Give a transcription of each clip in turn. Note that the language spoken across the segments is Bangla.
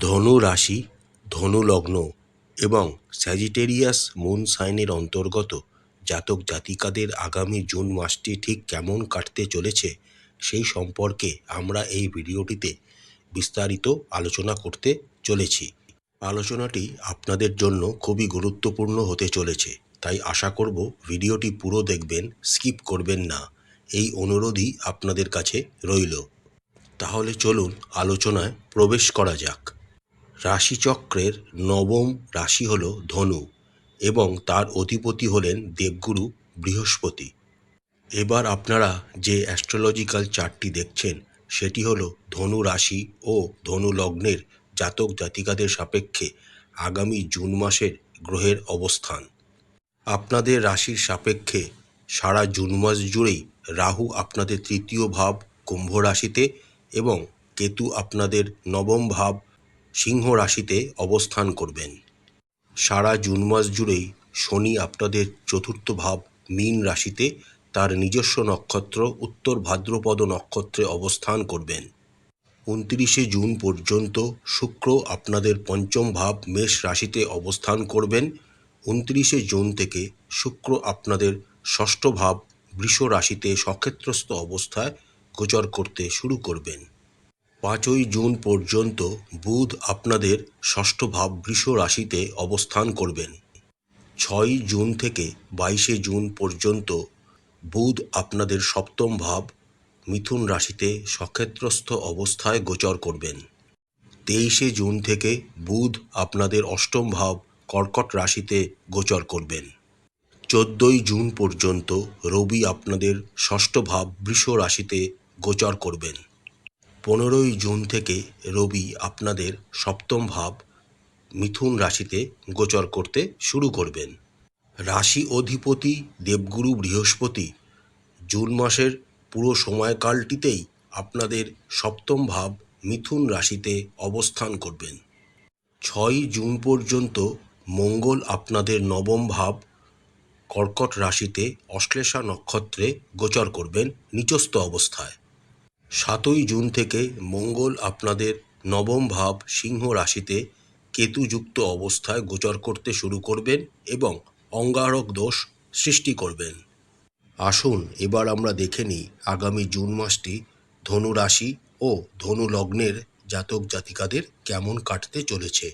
ধনু রাশি, ধনু লগ্ন এবং স্যাজিটেরিয়াস মুন সাইনের অন্তর্গত জাতক জাতিকাদের আগামী জুন মাসটি ঠিক কেমন কাটতে চলেছে সেই সম্পর্কে আমরা এই ভিডিওটিতে বিস্তারিত আলোচনা করতে চলেছি। আলোচনাটি আপনাদের জন্য খুবই গুরুত্বপূর্ণ হতে চলেছে, তাই আশা করব ভিডিওটি পুরো দেখবেন, স্কিপ করবেন না। এই অনুরোধই আপনাদের কাছে রইল। তাহলে চলুন আলোচনায় প্রবেশ করা যাক। রাশিচক্রের নবম রাশি হল ধনু এবং তার অধিপতি হলেন দেবগুরু বৃহস্পতি। এবার আপনারা যে অ্যাস্ট্রোলজিক্যাল চার্টটি দেখছেন, সেটি হলো ধনু রাশি ও ধনু লগ্নের জাতক জাতিকাদের সাপেক্ষে আগামী জুন মাসের গ্রহের অবস্থান। আপনাদের রাশির সাপেক্ষে সারা জুন মাস জুড়েই রাহু আপনাদের তৃতীয় ভাব, কুম্ভ রাশিতে এবং কেতু আপনাদের নবম ভাব সিংহ রাশিতে অবস্থান করবেন। সারা জুন মাস জুড়েই শনি আপনাদের চতুর্থ ভাব মীন রাশিতে তার নিজস্ব নক্ষত্র উত্তর ভাদ্রপদ নক্ষত্রে অবস্থান করবেন। উনত্রিশে জুন পর্যন্ত শুক্র আপনাদের পঞ্চম ভাব মেষ রাশিতে অবস্থান করবেন। উনত্রিশে জুন থেকে শুক্র আপনাদের ষষ্ঠ ভাব বৃষ রাশিতে সক্ষেত্রস্থ অবস্থায় গোচর করতে শুরু করবেন। পাঁচই জুন পর্যন্ত বুধ আপনাদের ষষ্ঠ ভাব বৃষ রাশিতে অবস্থান করবেন। ছয়ই জুন থেকে বাইশে জুন পর্যন্ত বুধ আপনাদের সপ্তম ভাব মিথুন রাশিতে সক্ষেত্রস্থ অবস্থায় গোচর করবেন। তেইশে জুন থেকে বুধ আপনাদের অষ্টম ভাব কর্কট রাশিতে গোচর করবেন। চোদ্দই জুন পর্যন্ত রবি আপনাদের ষষ্ঠ ভাব বৃষ রাশিতে গোচর করবেন। পনেরোই জুন থেকে রবি আপনাদের সপ্তম ভাব মিথুন রাশিতে গোচর করতে শুরু করবেন। রাশি অধিপতি দেবগুরু বৃহস্পতি জুন মাসের পুরো সময়কালটিতেই আপনাদের সপ্তম ভাব মিথুন রাশিতে অবস্থান করবেন। ছয়ই জুন পর্যন্ত মঙ্গল আপনাদের নবম ভাব কর্কট রাশিতে অশ্লেষা নক্ষত্রে গোচর করবেন নিচস্থ অবস্থায়। সাতই জুন থেকে মঙ্গল আপনাদের নবম ভাব সিংহ রাশিতে কেতুযুক্ত অবস্থায় গোচর করতে শুরু করবেন এবং অঙ্গারক দোষ সৃষ্টি করবেন। আসুন, এবার আমরা দেখে নিই আগামী জুন মাসটি ধনু রাশি ও ধনু লগ্নের জাতক জাতিকাদের কেমন কাটতে চলেছে।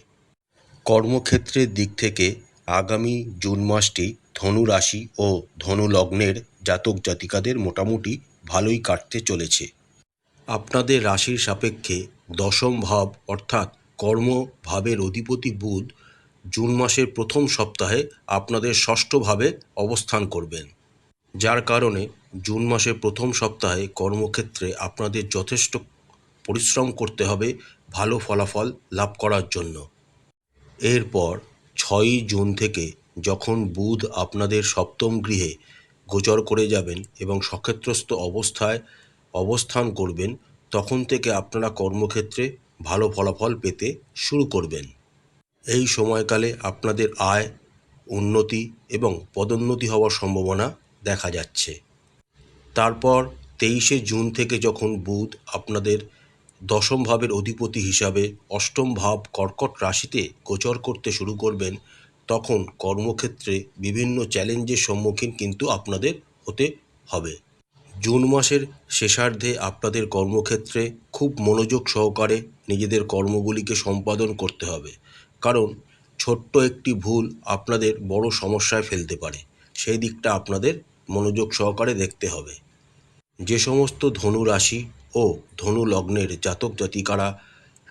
কর্মক্ষেত্রের দিক থেকে আগামী জুন মাসটি ধনু রাশি ও ধনু লগ্নের জাতক জাতিকাদের মোটামুটি ভালোই কাটতে চলেছে। আপনাদের রাশির সাপেক্ষে দশম ভাব অর্থাৎ কর্ম ভাবের অধিপতি বুধ জুন মাসের প্রথম সপ্তাহে আপনাদের ষষ্ঠভাবে অবস্থান করবেন। যার কারণে জুন মাসের প্রথম সপ্তাহে কর্মক্ষেত্রে আপনাদের যথেষ্ট পরিশ্রম করতে হবে ভালো ফলাফল লাভ করার জন্য। এরপর ছয়ই জুন থেকে যখন বুধ আপনাদের সপ্তম গৃহে গোচর করে যাবেন এবং সক্ষেত্রস্থ অবস্থায় অবস্থান করবেন, তখন থেকে আপনারা কর্মক্ষেত্রে ভালো ফলাফল পেতে শুরু করবেন। এই সময়কালে আপনাদের আয়, উন্নতি এবং পদোন্নতি হওয়ার সম্ভাবনা দেখা যাচ্ছে। তারপর তেইশে জুন থেকে যখন বুধ আপনাদের দশম ভাবের অধিপতি হিসাবে অষ্টম ভাব কর্কট রাশিতে গোচর করতে শুরু করবেন, তখন কর্মক্ষেত্রে বিভিন্ন চ্যালেঞ্জের সম্মুখীন কিন্তু আপনাদের হতে হবে। জুন মাসের শেষার্ধে আপনাদের কর্মক্ষেত্রে খুব মনোযোগ সহকারে নিজেদের কর্মগুলিকে সম্পাদন করতে হবে। কারণ ছোট্ট একটি ভুল আপনাদের বড় সমস্যায় ফেলতে পারে। সেই দিকটা আপনাদের মনোযোগ সহকারে দেখতে হবে। যে সমস্ত ধনু রাশি ও ধনু লগ্নের জাতক জাতিকারা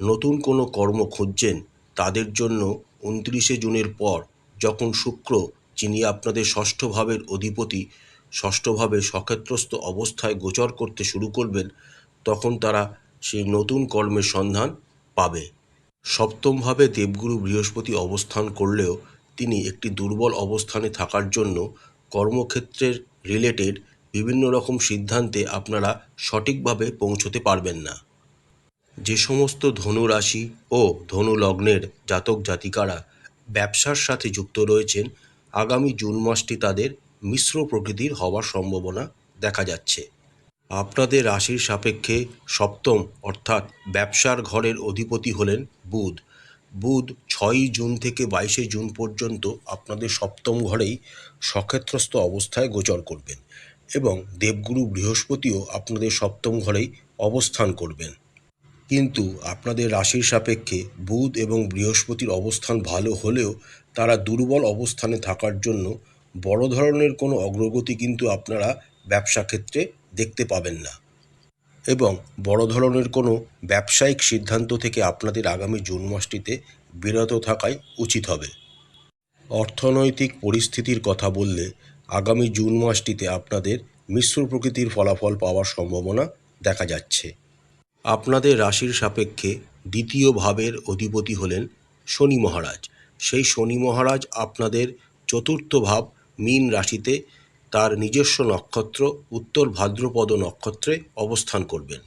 নতুন কোনো কর্ম খুঁজছেন, তাদের জন্য উনত্রিশে জুনের পর যখন শুক্র, যিনি আপনাদের ষষ্ঠ ভাবের অধিপতি ষষ্ঠভাবে সক্ষেত্রস্থ অবস্থায় গোচর করতে শুরু করবেন, তখন তারা সেই নতুন কর্মের সন্ধান পাবে। সপ্তমভাবে দেবগুরু বৃহস্পতি অবস্থান করলেও তিনি একটি দুর্বল অবস্থানে থাকার জন্য কর্মক্ষেত্রের রিলেটেড বিভিন্ন রকম সিদ্ধান্তে আপনারা সঠিকভাবে পৌঁছতে পারবেন না। যে সমস্ত ধনু রাশি ও ধনু লগ্নের জাতক জাতিকারা ব্যবসার সাথে যুক্ত রয়েছেন, আগামী জুন মাসটি তাদের মিশ্র প্রকৃতির হওয়ার সম্ভাবনা দেখা যাচ্ছে। আপনাদের রাশির সাপেক্ষে সপ্তম, অর্থাৎ ব্যবসার ঘরের অধিপতি হলেন বুধ। বুধ ছয়ই জুন থেকে বাইশে জুন পর্যন্ত আপনাদের সপ্তম ঘরেই সক্ষেত্রস্থ অবস্থায় গোচর করবেন এবং দেবগুরু বৃহস্পতিও আপনাদের সপ্তম ঘরেই অবস্থান করবেন। কিন্তু আপনাদের রাশির সাপেক্ষে বুধ এবং বৃহস্পতির অবস্থান ভালো হলেও তারা দুর্বল অবস্থানে থাকার জন্য বড় ধরনের কোনো অগ্রগতি কিন্তু আপনারা ব্যবসা ক্ষেত্রে দেখতে পাবেন না। এবং বড় ধরনের কোনো ব্যবসায়িক সিদ্ধান্ত থেকে আপনাদের আগামী জুন মাসটিতে বিরত থাকাই উচিত হবে। অর্থনৈতিক পরিস্থিতির কথা বললে আগামী জুন মাসটিতে আপনাদের মিশ্র প্রকৃতির ফলাফল পাওয়ার সম্ভাবনা দেখা যাচ্ছে। আপনাদের রাশির সাপেক্ষে দ্বিতীয় ভাবের অধিপতি হলেন শনি মহারাজ। সেই শনি মহারাজ আপনাদের চতুর্থ ভাব মীন রাশিতে তার নিজস্ব নক্ষত্র, উত্তর ভাদ্রপদ নক্ষত্রে অবস্থান করবেন।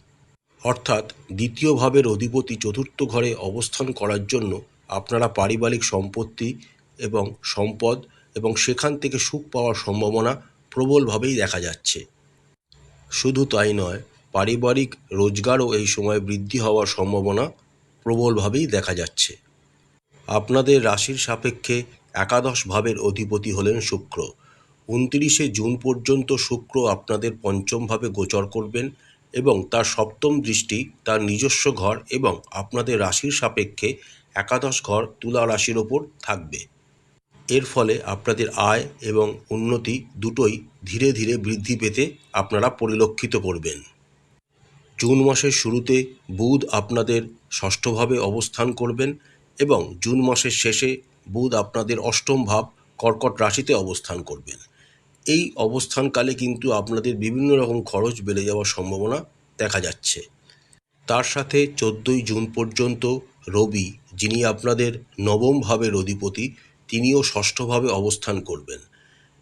অর্থাৎ দ্বিতীয় ভাবের অধিপতি চতুর্থ ঘরে অবস্থান করার জন্য আপনারা পারিবারিক সম্পত্তি এবং সম্পদ এবং সেখান থেকে সুখ পাওয়ার সম্ভাবনা প্রবলভাবেই দেখা যাচ্ছে। শুধু তাই নয়, পারিবারিক রোজগারও এই সময় বৃদ্ধি হওয়ার সম্ভাবনা প্রবলভাবেই দেখা যাচ্ছে। আপনাদের রাশির সাপেক্ষে একাদশ ভাবের অধিপতি হলেন শুক্র। উনত্রিশে জুন পর্যন্ত শুক্র আপনাদের পঞ্চম ভাবে গোচর করবেন এবং তার সপ্তম দৃষ্টি, তার নিজস্ব ঘর এবং আপনাদের রাশির সাপেক্ষে একাদশ ঘর তুলা রাশির ওপর থাকবে। এর ফলে আপনাদের আয় এবং উন্নতি দুটোই ধীরে ধীরে বৃদ্ধি পেতে আপনারা পরিলক্ষিত করবেন। জুন মাসের শুরুতে বুধ আপনাদের ষষ্ঠভাবে অবস্থান করবেন এবং জুন মাসের শেষে বুধ আপনাদের অষ্টম ভাব কর্কট রাশিতে অবস্থান করবেন। এই অবস্থানকালে কিন্তু আপনাদের বিভিন্ন রকম খরচ বেড়ে যাওয়ার সম্ভাবনা দেখা যাচ্ছে। তার সাথে চোদ্দোই জুন পর্যন্ত রবি, যিনি আপনাদের নবম ভাবের অধিপতি, তিনিও ষষ্ঠভাবে অবস্থান করবেন।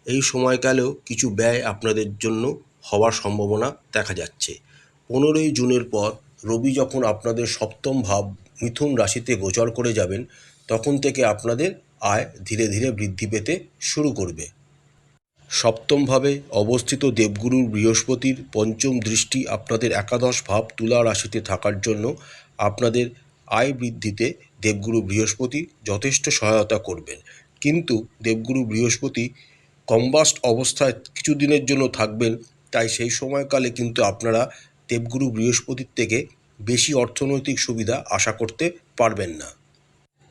এই সময়কালেও কিছু ব্যয় আপনাদের জন্য হওয়ার সম্ভাবনা দেখা যাচ্ছে। পনেরোই জুনের পর রবি যখন আপনাদের সপ্তম ভাব মিথুন রাশিতে গোচর করে যাবেন তখন থেকে আপনাদের আয় ধীরে ধীরে বৃদ্ধি পেতে শুরু করবে। সপ্তমভাবে অবস্থিত দেবগুরুর বৃহস্পতির পঞ্চম দৃষ্টি আপনাদের একাদশ ভাব তুলা রাশিতে থাকার জন্য আপনাদের আয় বৃদ্ধিতে দেবগুরু বৃহস্পতি যথেষ্ট সহায়তা করবেন। কিন্তু দেবগুরু বৃহস্পতি কম্বাস্ট অবস্থায় কিছুদিনের জন্য থাকবেন, তাই সেই সময়কালে কিন্তু আপনারা দেবগুরু বৃহস্পতির থেকে বেশি অর্থনৈতিক সুবিধা আশা করতে পারবেন না।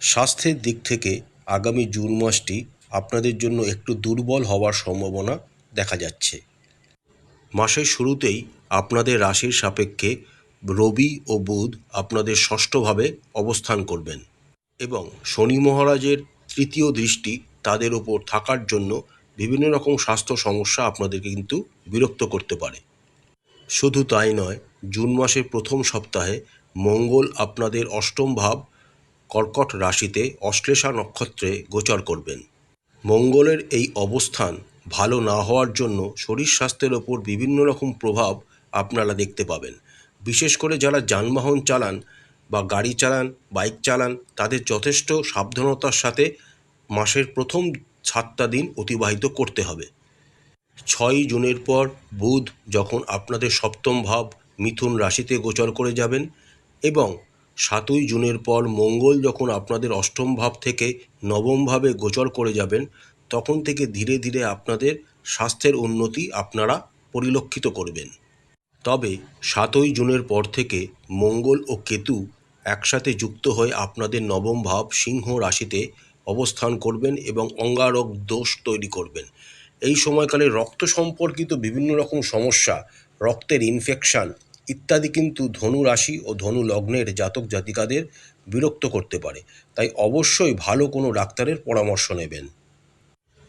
স্বাস্থ্যের দিক থেকে আগামী জুন মাসটি আপনাদের জন্য একটু দুর্বল হওয়ার সম্ভাবনা দেখা যাচ্ছে। মাসের শুরুতেই আপনাদের রাশির সাপেক্ষে রবি ও বুধ আপনাদের ষষ্ঠভাবে অবস্থান করবেন এবং শনি মহারাজের তৃতীয় দৃষ্টি তাদের ওপর থাকার জন্য বিভিন্ন রকম স্বাস্থ্য সমস্যা আপনাদেরকে কিন্তু বিরক্ত করতে পারে। শুধু তাই নয়, জুন মাসের প্রথম সপ্তাহে মঙ্গল আপনাদের অষ্টম ভাব কর্কট রাশিতে অশ্লেষা নক্ষত্রে গোচর করবেন। মঙ্গলের এই অবস্থান ভালো না হওয়ার জন্য শরীর স্বাস্থ্যের ওপর বিভিন্ন রকম প্রভাব আপনারা দেখতে পাবেন। বিশেষ করে যারা যানবাহন চালান বা গাড়ি চালান, বাইক চালান, তাদের যথেষ্ট সাবধানতার সাথে মাসের প্রথম সাতটা দিন অতিবাহিত করতে হবে। ছয় জুনের পর বুধ যখন আপনাদের সপ্তম ভাব মিথুন রাশিতে গোচর করে যাবেন এবং সাতই জুনের পর মঙ্গল যখন আপনাদের অষ্টম ভাব থেকে নবম ভাবে গোচর করে যাবেন, তখন থেকে ধীরে ধীরে আপনাদের স্বাস্থ্যের উন্নতি আপনারা পরিলক্ষিত করবেন। তবে সাতই জুনের পর থেকে মঙ্গল ও কেতু একসাথে যুক্ত হয়ে আপনাদের নবম ভাব সিংহ রাশিতে অবস্থান করবেন এবং অঙ্গারক দোষ তৈরি করবেন। এই সময়কালে রক্ত সম্পর্কিত বিভিন্ন রকম সমস্যা, রক্তের ইনফেকশান ইত্যাদি কিন্তু ধনু রাশি ও ধনু লগ্নের জাতক জাতিকাদের বিরক্ত করতে পারে। তাই অবশ্যই ভালো কোনো ডাক্তারের পরামর্শ নেবেন।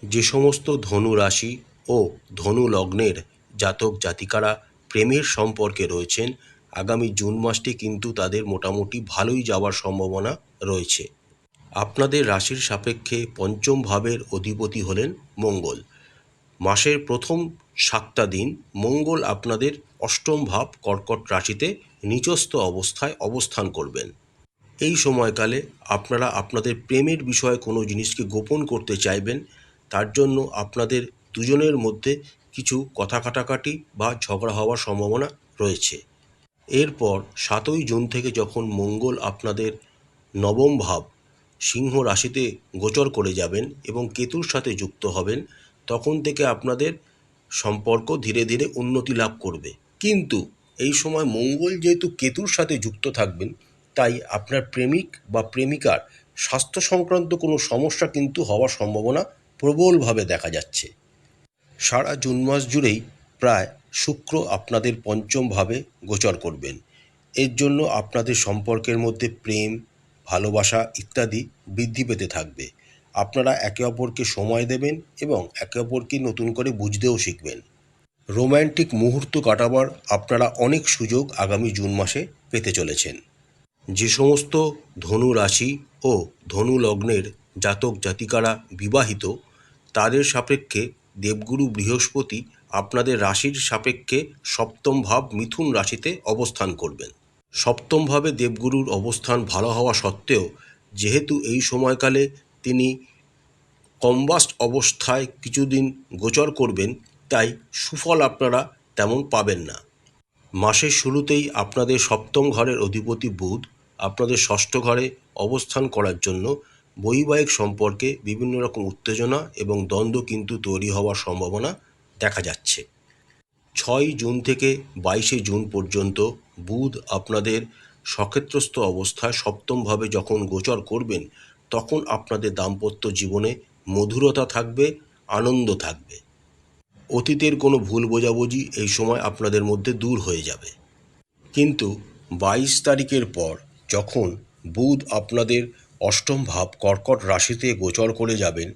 যে সমস্ত ধনু রাশি ও ধনু লগ্নের জাতক জাতিকারা প্রেমের সম্পর্কে রয়েছেন, আগামী জুন মাসটি কিন্তু তাদের মোটামুটি ভালোই যাওয়ার সম্ভাবনা রয়েছে। আপনাদের রাশির সাপেক্ষে পঞ্চম ভাবের অধিপতি হলেন মঙ্গল। মাসের প্রথম সাতটা দিন মঙ্গল আপনাদের অষ্টম ভাব কর্কট রাশিতে নিচস্থ অবস্থায় অবস্থান করবেন। এই সময়কালে আপনারা আপনাদের প্রেমের বিষয়ে কোনো জিনিসকে গোপন করতে চাইবেন, তার জন্য আপনাদের দুজনের মধ্যে কিছু কথা কাটাকাটি বা ঝগড়া হওয়ার সম্ভাবনা রয়েছে। এরপর সাতই জুন থেকে যখন মঙ্গল আপনাদের নবম ভাব সিংহ রাশিতে গোচর করে যাবেন এবং কেতুর সাথে যুক্ত হবেন, তখন থেকে আপনাদের সম্পর্ক ধীরে ধীরে উন্নতি লাভ করবে। কিন্তু এই সময় মঙ্গল যেহেতু কেতুর সাথে যুক্ত থাকবেন, তাই আপনার প্রেমিক বা প্রেমিকার স্বাস্থ্য সংক্রান্ত কোনো সমস্যা কিন্তু হওয়ার সম্ভাবনা প্রবলভাবে দেখা যাচ্ছে। সারা জুন মাস জুড়েই প্রায় শুক্র আপনাদের পঞ্চমভাবে গোচর করবেন। এর জন্য আপনাদের সম্পর্কের মধ্যে প্রেম, ভালোবাসা ইত্যাদি বৃদ্ধি পেতে থাকবে। আপনারা একে অপরকে সময় দেবেন এবং একে অপরকে নতুন করে বুঝতেও শিখবেন। রোম্যান্টিক মুহূর্ত কাটাবার আপনারা অনেক সুযোগ আগামী জুন মাসে পেতে চলেছেন। যে সমস্ত ধনু রাশি ও ধনু লগ্নের জাতক জাতিকারা বিবাহিত, তাদের সাপেক্ষে দেবগুরু বৃহস্পতি আপনাদের রাশির সাপেক্ষে সপ্তম ভাব মিথুন রাশিতে অবস্থান করবেন। সপ্তম ভাবে দেবগুরুর অবস্থান ভালো হওয়া সত্ত্বেও, যেহেতু এই সময়কালে তিনি কম্বাস্ট অবস্থায় কিছুদিন গোচর করবেন তাই সুফল আপনারা তেমন পাবেন না। মাসের শুরুতেই আপনাদের সপ্তম ঘরের অধিপতি বুধ আপনাদের ষষ্ঠ ঘরে অবস্থান করার জন্য বৈবাহিক সম্পর্কে বিভিন্ন রকম উত্তেজনা এবং দ্বন্দ্ব কিন্তু তৈরি হওয়ার সম্ভাবনা দেখা যাচ্ছে। ছয় জুন থেকে বাইশে জুন পর্যন্ত বুধ আপনাদের সক্ষেত্রস্থ অবস্থায় সপ্তমভাবে যখন গোচর করবেন, তখন আপনাদের দাম্পত্য জীবনে মধুরতা থাকবে, আনন্দ থাকবে। অতীতের কোনো ভুল বোঝাবুঝি এই সময় আপনাদের মধ্যে দূর হয়ে যাবে। কিন্তু বাইশ তারিখের পর যখন বুধ আপনাদের অষ্টম ভাব কর্কট রাশিতে গোচর করে যাবেন,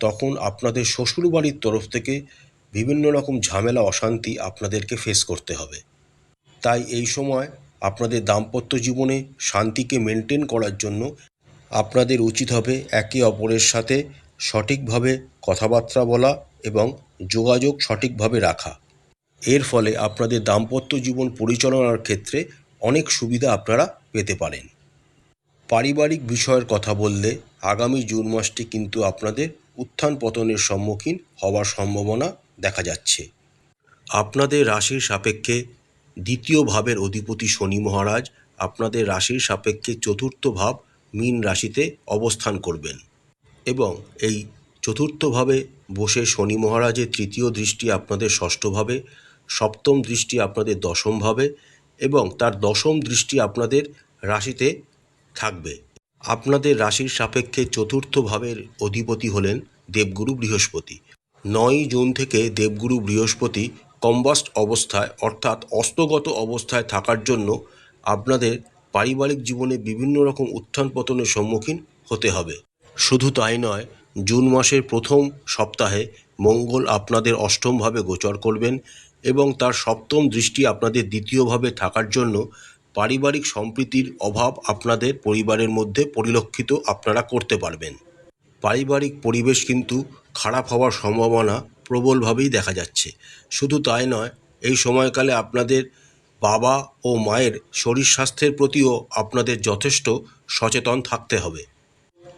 তখন আপনাদের শ্বশুরবাড়ির তরফ থেকে বিভিন্ন রকম ঝামেলা, অশান্তি আপনাদেরকে ফেস করতে হবে। তাই এই সময় আপনাদের দাম্পত্য জীবনে শান্তিকে মেনটেন করার জন্য আপনাদের উচিত হবে একে অপরের সাথে সঠিকভাবে কথাবার্তা বলা এবং যোগাযোগ সঠিকভাবে রাখা। এর ফলে আপনাদের দাম্পত্য জীবন পরিচালনার ক্ষেত্রে অনেক সুবিধা আপনারা পেতে পারেন। পারিবারিক বিষয়ের কথা বললে আগামী জুন মাসটি কিন্তু আপনাদের উত্থান পতনের সম্মুখীন হওয়ার সম্ভাবনা দেখা যাচ্ছে। আপনাদের রাশির সাপেক্ষে দ্বিতীয় ভাবের অধিপতি শনি মহারাজ আপনাদের রাশির সাপেক্ষে চতুর্থ ভাব মীন রাশিতে অবস্থান করবেন এবং এই চতুর্থভাবে বসে শনি মহারাজের তৃতীয় দৃষ্টি আপনাদের ষষ্ঠভাবে, সপ্তম দৃষ্টি আপনাদের দশমভাবে এবং তার দশম দৃষ্টি আপনাদের রাশিতে থাকবে। আপনাদের রাশির সাপেক্ষে চতুর্থ ভাবের অধিপতি হলেন দেবগুরু বৃহস্পতি। নয় জুন থেকে দেবগুরু বৃহস্পতি কম্বাস্ট অবস্থায় অর্থাৎ অস্তগত অবস্থায় থাকার জন্য আপনাদের পারিবারিক জীবনে বিভিন্ন রকম উত্থান পতনের সম্মুখীন হতে হবে। শুধু তাই নয় জুন মাসের প্রথম সপ্তাহে মঙ্গল আপনাদের অষ্টমভাবে গোচর করবেন এবং তার সপ্তম দৃষ্টি আপনাদের দ্বিতীয়ভাবে থাকার জন্য পারিবারিক সম্প্রীতির অভাব আপনাদের পরিবারের মধ্যে পরিলক্ষিত আপনারা করতে পারবেন। পারিবারিক পরিবেশ কিন্তু খারাপ হওয়ার সম্ভাবনা প্রবলভাবেই দেখা যাচ্ছে। শুধু তাই নয়, এই সময়কালে আপনাদের বাবা ও মায়ের শরীর স্বাস্থ্যের প্রতিও আপনাদের যথেষ্ট সচেতন থাকতে হবে।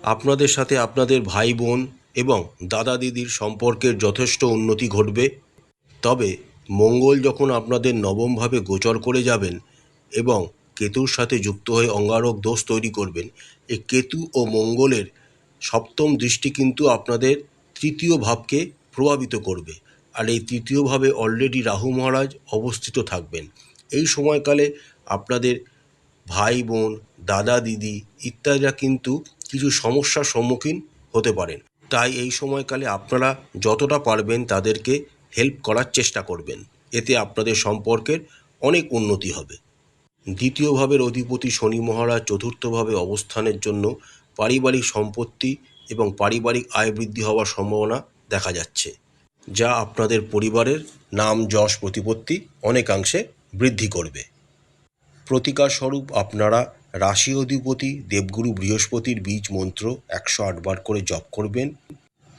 আপনাদের সাথে আপনাদের ভাই বোন এবং দাদা দিদির সম্পর্কের যথেষ্ট উন্নতি ঘটবে। তবে মঙ্গল যখন আপনাদের নবমভাবে গোচর করে যাবেন এবং কেতুর সাথে যুক্ত হয়ে অঙ্গারক দোষ তৈরি করবেন এই কেতু ও মঙ্গলের সপ্তম দৃষ্টি কিন্তু আপনাদের তৃতীয় ভাবকে প্রভাবিত করবে। আর এই তৃতীয়ভাবে অলরেডি রাহু মহারাজ অবস্থিত থাকবেন। এই সময়কালে আপনাদের ভাই বোন, দাদা দিদি ইত্যাদিরা কিন্তু কিছু সমস্যার সম্মুখীন হতে পারেন। তাই এই সময়কালে আপনারা যতটা পারবেন তাদেরকে হেল্প করার চেষ্টা করবেন। এতে আপনাদের সম্পর্কের অনেক উন্নতি হবে। দ্বিতীয় ভাবের অধিপতি শনি মহারাজ চতুর্থভাবে অবস্থানের জন্য পারিবারিক সম্পত্তি এবং পারিবারিক আয় বৃদ্ধি হওয়ার সম্ভাবনা দেখা যাচ্ছে, যা আপনাদের পরিবারের নাম, যশ, প্রতিপত্তি অনেকাংশে বৃদ্ধি করবে। প্রতিকার স্বরূপ আপনারা রাশি অধিপতি, দেবগুরু বৃহস্পতির বীজ মন্ত্র একশো আটবার করে জপ করবেন।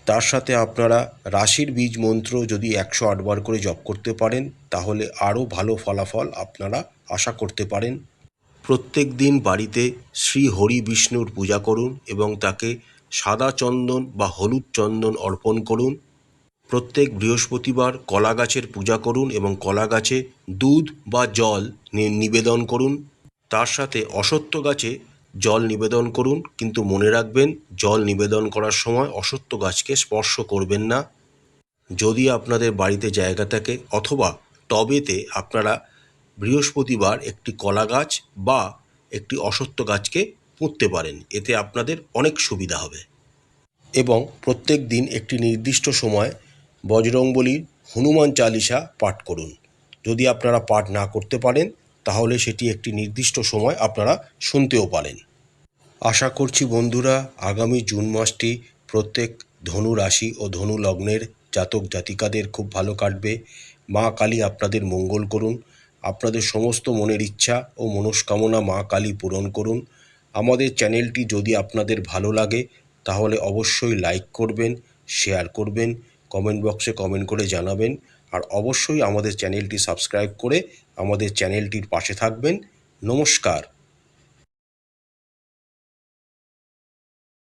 তার সাথে আপনারা রাশির বীজ মন্ত্র যদি একশো আটবার করে জপ করতে পারেন, তাহলে আরও ভালো ফলাফল আপনারা আশা করতে পারেন। প্রত্যেক দিন বাড়িতে শ্রী হরি বিষ্ণুর পূজা করুন এবং তাকে সাদা চন্দন বা হলুদ চন্দন অর্পণ করুন। প্রত্যেক বৃহস্পতিবার কলা গাছের পূজা করুন এবং কলা গাছে দুধ বা জল নিবেদন করুন। তার সাথে অসত্য গাছে জল নিবেদন করুন, কিন্তু মনে রাখবেন, জল নিবেদন করার সময় অসত্য গাছকে স্পর্শ করবেন না। যদি আপনাদের বাড়িতে জায়গা থাকে, অথবা টবেতে আপনারা বৃহস্পতিবার একটি কলা গাছ বা একটি অসত্য গাছকে পুঁততে পারেন, এতে আপনাদের অনেক সুবিধা হবে। এবং প্রত্যেক দিন একটি নির্দিষ্ট সময় বজরংবলীর হনুমান চালিসা পাঠ করুন। যদি আপনারা পাঠ না করতে পারেন তাহলে সেটি একটি নির্দিষ্ট সময় আপনারা শুনতেও পারেন। আশা করছি বন্ধুরা, আগামী জুন মাসটি প্রত্যেক ধনু রাশি ও ধনু লগ্নের জাতক জাতিকাদের খুব ভালো কাটবে। মা কালী আপনাদের মঙ্গল করুন, আপনাদের সমস্ত মনের ইচ্ছা ও মনস্কামনা মা কালী পূরণ করুন। আমাদের চ্যানেলটি যদি আপনাদের ভালো লাগে, তাহলে অবশ্যই লাইক করবেন, শেয়ার করবেন, কমেন্ট বক্সে কমেন্ট করে জানাবেন, আর অবশ্যই আমাদের চ্যানেলটি সাবস্ক্রাইব করে আমাদের চ্যানেলটির পাশে থাকবেন। নমস্কার।